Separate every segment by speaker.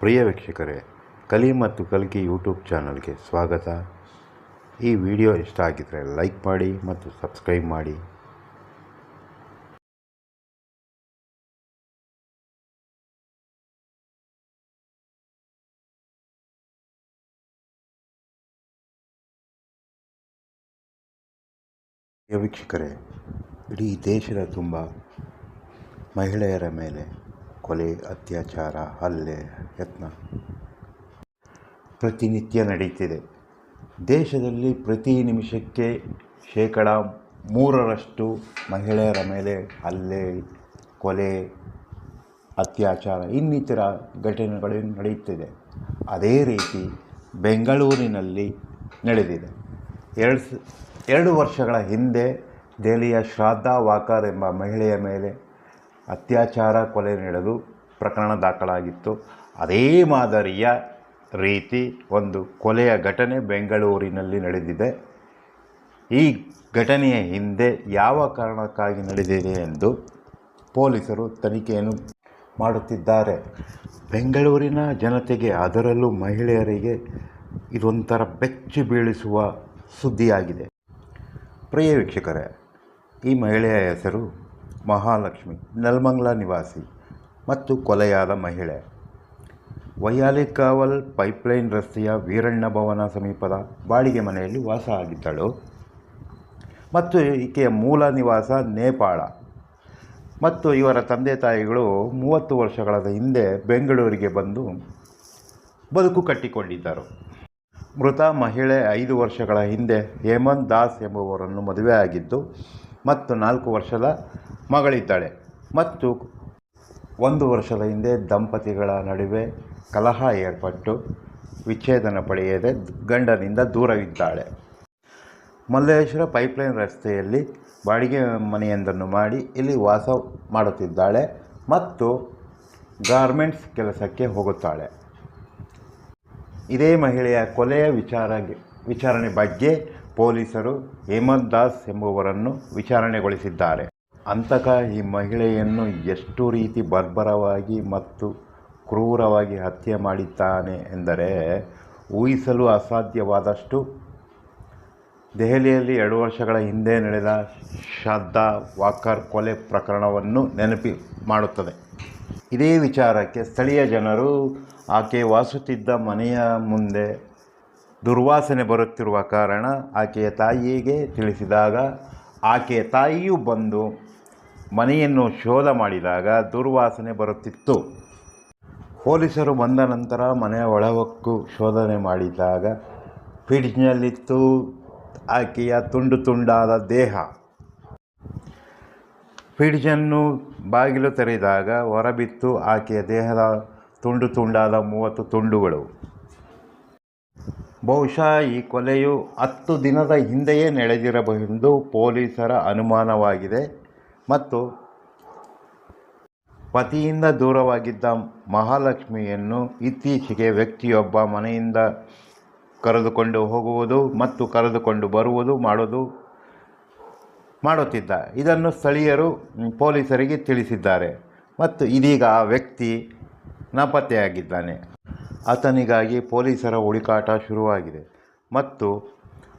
Speaker 1: ಪ್ರಿಯ ವೀಕ್ಷಕರೇ, ಕಲಿ ಮತ್ತು ಕಲ್ಕಿ ಯೂಟ್ಯೂಬ್ ಚಾನಲ್ಗೆ ಸ್ವಾಗತ. ಈ ವಿಡಿಯೋ ಇಷ್ಟ ಆಗಿದ್ದರೆ ಲೈಕ್ ಮಾಡಿ ಮತ್ತು ಸಬ್ಸ್ಕ್ರೈಬ್ ಮಾಡಿ. ವೀಕ್ಷಕರೇ, ಇಡೀ ದೇಶದ ತುಂಬ ಮಹಿಳೆಯರ ಮೇಲೆ ಕೊಲೆ, ಅತ್ಯಾಚಾರ, ಹಲ್ಲೆ, ಯತ್ನ. ಪ್ರತಿನಿತ್ಯ ನಡೆಯುತ್ತಿದೆ ದೇಶದಲ್ಲಿ ಪ್ರತಿ ನಿಮಿಷಕ್ಕೆ ಶೇಕಡ ಮೂರರಷ್ಟು ಮಹಿಳೆಯರ ಮೇಲೆ ಹಲ್ಲೆ, ಕೊಲೆ, ಅತ್ಯಾಚಾರ ಇನ್ನಿತರ ಘಟನೆಗಳು ನಡೆಯುತ್ತಿದೆ ಅದೇ ರೀತಿ ಬೆಂಗಳೂರಿನಲ್ಲಿ ನಡೆದಿದೆ. ಎರಡು ಎರಡು ವರ್ಷಗಳ ಹಿಂದೆ ದೆಹಲಿಯ ಶ್ರಾದ್ಧಾ ವಾಕರ್ ಎಂಬ ಮಹಿಳೆಯ ಮೇಲೆ ಅತ್ಯಾಚಾರ ಕೊಲೆ ನಡೆದು ಪ್ರಕರಣ ದಾಖಲಾಗಿತ್ತು. ಅದೇ ಮಾದರಿಯ ರೀತಿ ಒಂದು ಕೊಲೆಯ ಘಟನೆ ಬೆಂಗಳೂರಿನಲ್ಲಿ ನಡೆದಿದೆ. ಈ ಘಟನೆಯ ಹಿಂದೆ ಯಾವ ಕಾರಣಕ್ಕಾಗಿ ನಡೆದಿದೆ ಎಂದು ಪೊಲೀಸರು ತನಿಖೆಯನ್ನು ಮಾಡುತ್ತಿದ್ದಾರೆ. ಬೆಂಗಳೂರಿನ ಜನತೆಗೆ ಅದರಲ್ಲೂ ಮಹಿಳೆಯರಿಗೆ ಇದೊಂಥರ ಬೆಚ್ಚಿ ಬೀಳಿಸುವ ಸುದ್ದಿಯಾಗಿದೆ. ಪ್ರಿಯ ವೀಕ್ಷಕರೇ, ಈ ಮಹಿಳೆಯ ಹೆಸರು ಮಹಾಲಕ್ಷ್ಮಿ, ನೆಲಮಂಗಲ ನಿವಾಸಿ ಮತ್ತು ಕೊಲೆಯಾದ ಮಹಿಳೆ. ವೈಯಾಲಿಕಾವಲ್ ಪೈಪ್ಲೈನ್ ರಸ್ತೆಯ ವೀರಣ್ಣ ಭವನ ಸಮೀಪದ ಬಾಡಿಗೆ ಮನೆಯಲ್ಲಿ ವಾಸ ಆಗಿದ್ದಳು ಮತ್ತು ಈಕೆಯ ಮೂಲ ನಿವಾಸ ನೇಪಾಳ. ಮತ್ತು ಇವರ ತಂದೆ ತಾಯಿಗಳು ಮೂವತ್ತು ವರ್ಷಗಳ ಹಿಂದೆ ಬೆಂಗಳೂರಿಗೆ ಬಂದು ಬದುಕು ಕಟ್ಟಿಕೊಂಡಿದ್ದರು. ಮೃತ ಮಹಿಳೆ ಐದು ವರ್ಷಗಳ ಹಿಂದೆ ಹೇಮಂತ್ ದಾಸ್ ಎಂಬುವರನ್ನು ಮದುವೆಯಾಗಿದ್ದು ಮತ್ತು ನಾಲ್ಕು ವರ್ಷದ ಮಗಳಿದ್ದಾಳೆ. ಮತ್ತು ಒಂದು ವರ್ಷದ ಹಿಂದೆ ದಂಪತಿಗಳ ನಡುವೆ ಕಲಹ ಏರ್ಪಟ್ಟು ವಿಚ್ಛೇದನ ಪಡೆಯದೆ ಗಂಡನಿಂದ ದೂರವಿದ್ದಾಳೆ. ಮಲ್ಲೇಶ್ವರ ಪೈಪ್ಲೈನ್ ರಸ್ತೆಯಲ್ಲಿ ಬಾಡಿಗೆ ಮನೆಯೊಂದನ್ನು ಮಾಡಿ ಇಲ್ಲಿ ವಾಸ ಮಾಡುತ್ತಿದ್ದಾಳೆ ಮತ್ತು ಗಾರ್ಮೆಂಟ್ಸ್ ಕೆಲಸಕ್ಕೆ ಹೋಗುತ್ತಾಳೆ. ಇದೇ ಮಹಿಳೆಯ ಕೊಲೆಯ ವಿಚಾರ ವಿಚಾರಣೆ ಬಗ್ಗೆ ಪೊಲೀಸರು ಹೇಮಂತ್ ದಾಸ್ ಎಂಬುವರನ್ನು ವಿಚಾರಣೆಗೊಳಿಸಿದ್ದಾರೆ. ಅಂತಕ ಈ ಮಹಿಳೆಯನ್ನು ಎಷ್ಟು ರೀತಿ ಬರ್ಬರವಾಗಿ ಮತ್ತು ಕ್ರೂರವಾಗಿ ಹತ್ಯೆ ಮಾಡಿದ್ದಾನೆ ಎಂದರೆ ಊಹಿಸಲು ಅಸಾಧ್ಯವಾದಷ್ಟು. ದೆಹಲಿಯಲ್ಲಿ ಎರಡು ವರ್ಷಗಳ ಹಿಂದೆ ನಡೆದ ಶ್ರದ್ಧಾ ವಾಕರ್ ಕೊಲೆ ಪ್ರಕರಣವನ್ನು ನೆನಪಿ ಮಾಡುತ್ತದೆ. ಇದೇ ವಿಚಾರಕ್ಕೆ ಸ್ಥಳೀಯ ಜನರು ಆಕೆ ವಾಸುತ್ತಿದ್ದ ಮನೆಯ ಮುಂದೆ ದುರ್ವಾಸನೆ ಬರುತ್ತಿರುವ ಕಾರಣ ಆಕೆಯ ತಾಯಿಗೆ ತಿಳಿಸಿದಾಗ, ಆಕೆಯ ತಾಯಿಯು ಬಂದು ಮನೆಯನ್ನು ಶೋಧ ಮಾಡಿದಾಗ ದುರ್ವಾಸನೆ ಬರುತ್ತಿತ್ತು. ಪೊಲೀಸರು ಬಂದ ನಂತರ ಮನೆಯ ಒಳಹೊಕ್ಕು ಶೋಧನೆ ಮಾಡಿದಾಗ ಫ್ರಿಡ್ಜ್ನಲ್ಲಿತ್ತು ಆಕೆಯ ತುಂಡು ತುಂಡಾದ ದೇಹ. ಫ್ರಿಡ್ಜನ್ನು ಬಾಗಿಲು ತೆರೆದಾಗ ಹೊರಬಿತ್ತು ಆಕೆಯ ದೇಹದ ತುಂಡು ತುಂಡಾದ ಮೂವತ್ತು ತುಂಡುಗಳು. ಬಹುಶಃ ಈ ಕೊಲೆಯು ಹತ್ತು ದಿನದ ಹಿಂದೆಯೇ ನಡೆದಿರಬಹುದೆಂದು ಪೊಲೀಸರ ಅನುಮಾನವಾಗಿದೆ. ಮತ್ತು ಪತಿಯಿಂದ ದೂರವಾಗಿದ್ದ ಮಹಾಲಕ್ಷ್ಮಿಯನ್ನು ಇತ್ತೀಚೆಗೆ ವ್ಯಕ್ತಿಯೊಬ್ಬ ಮನೆಯಿಂದ ಕರೆದುಕೊಂಡು ಹೋಗುವುದು ಮತ್ತು ಕರೆದುಕೊಂಡು ಬರುವುದು ಮಾಡೋದು ಮಾಡುತ್ತಿದ್ದ. ಇದನ್ನು ಸ್ಥಳೀಯರು ಪೊಲೀಸರಿಗೆ ತಿಳಿಸಿದ್ದಾರೆ. ಮತ್ತು ಇದೀಗ ಆ ವ್ಯಕ್ತಿ ನಾಪತ್ತೆಯಾಗಿದ್ದಾನೆ. ಆತನಿಗಾಗಿ ಪೊಲೀಸರ ಹುಡುಕಾಟ ಶುರುವಾಗಿದೆ. ಮತ್ತು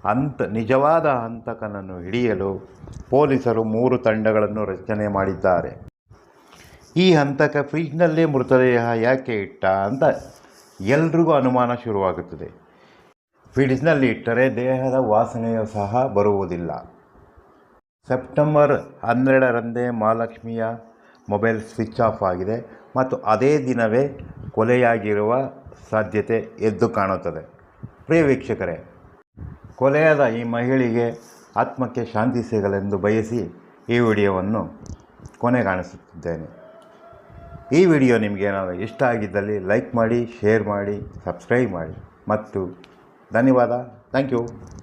Speaker 1: ಅಂತ ನಿಜವಾದ ಹಂತಕನನ್ನು ಹಿಡಿಯಲು ಪೊಲೀಸರು ಮೂರು ತಂಡಗಳನ್ನು ರಚನೆ ಮಾಡಿದ್ದಾರೆ. ಈ ಹಂತಕ ಫ್ರಿಜ್ನಲ್ಲಿ ಮೃತದೇಹ ಯಾಕೆ ಇಟ್ಟ ಅಂತ ಎಲ್ರಿಗೂ ಅನುಮಾನ ಶುರುವಾಗುತ್ತದೆ. ಫ್ರಿಡ್ಜ್ನಲ್ಲಿ ಇಟ್ಟರೆ ದೇಹದ ವಾಸನೆಯು ಸಹ ಬರುವುದಿಲ್ಲ. ಸೆಪ್ಟೆಂಬರ್ ಹನ್ನೆರಡರಂದೇ ಮಹಾಲಕ್ಷ್ಮಿಯ ಮೊಬೈಲ್ ಸ್ವಿಚ್ ಆಫ್ ಆಗಿದೆ ಮತ್ತು ಅದೇ ದಿನವೇ ಕೊಲೆಯಾಗಿರುವ ಸಾಧ್ಯತೆ ಎದ್ದು ಕಾಣುತ್ತದೆ. ಪ್ರಿಯ ವೀಕ್ಷಕರೇ, ಕೊಲೆಯಾದ ಈ ಮಹಿಳೆಗೆ ಆತ್ಮಕ್ಕೆ ಶಾಂತಿ ಸಿಗಲೆಂದು ಬಯಸಿ ಈ ವಿಡಿಯೋವನ್ನು ಕೊನೆಗಾಣಿಸುತ್ತಿದ್ದೇನೆ ಈ ವಿಡಿಯೋ ನಿಮಗೇನಾದರೂ ಇಷ್ಟ ಆಗಿದ್ದಲ್ಲಿ ಲೈಕ್ ಮಾಡಿ, ಶೇರ್ ಮಾಡಿ, ಸಬ್ಸ್ಕ್ರೈಬ್ ಮಾಡಿ. ಮತ್ತು ಧನ್ಯವಾದ. Thank you.